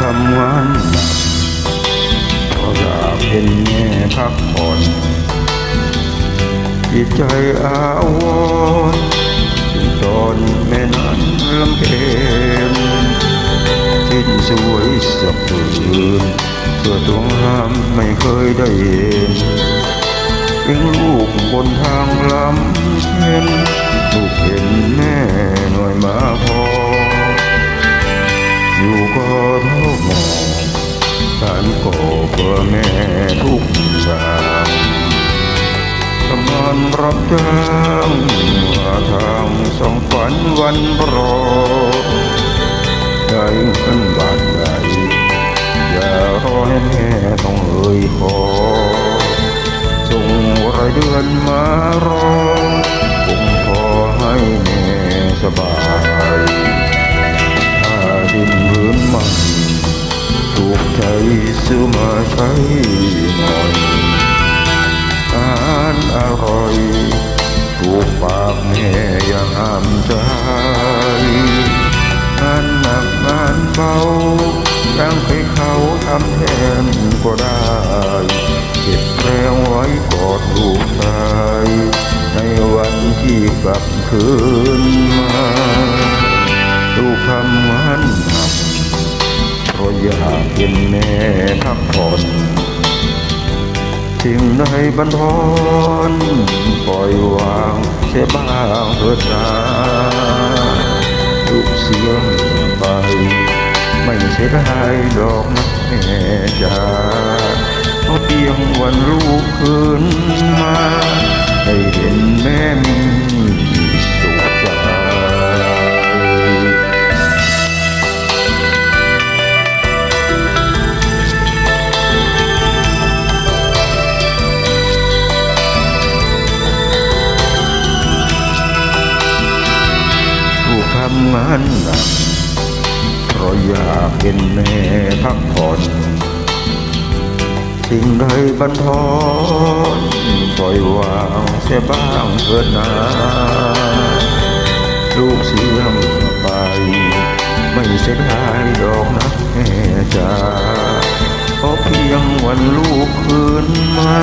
ทำวันหนัก็อยาเป็นแง่พักผ่อนจิตใจอาวรถึงตอนแม่นั้นลำเพนทิ้งสวยสับปืนเพื่อตรงห้ามไม่เคยได้เห็นเป็นลูกบนทางลำเพ็น ก็ท้อหมองการก่อเพื่อแม่ทุกอย่างทำงานรับจ้างหาทางสองฝันวันรอได้เงินบาทใดอย่ารอให้แม่ต้องเอ่ยขอส่งรายเดือนมารอคงขอให้แม่สบาย ซื้อมาใช้หน่อยอาหารอร่อยถูกปากแม่ย่างห้ามใจงานหนักงานเบายังให้เขาทำแทนก็ได้เก็บแรงไว้กอดลูกชายในวันที่กลับคืนมาลูกทำงานหนัก เราอยากเป็นแม่พักผ่อนสิ่งใดบันทอนปล่อยวางเสียบ้างเถิดนาลูกเสียไป ไม่เสียดายดอกนะแม่จ๋าเพราะเพียงวันลูกคืนมา ได้เห็นแม่มีำงานหนักเพราะอยากเห็นแม่พักผ่อน สิ่งใดบันทอนปล่อยวางเสียบ้างเถิดนาลูกเสียงไป ไม่เสียดายดอกนะแม่จ๋าเพราะเพียงวันลูกคืนมา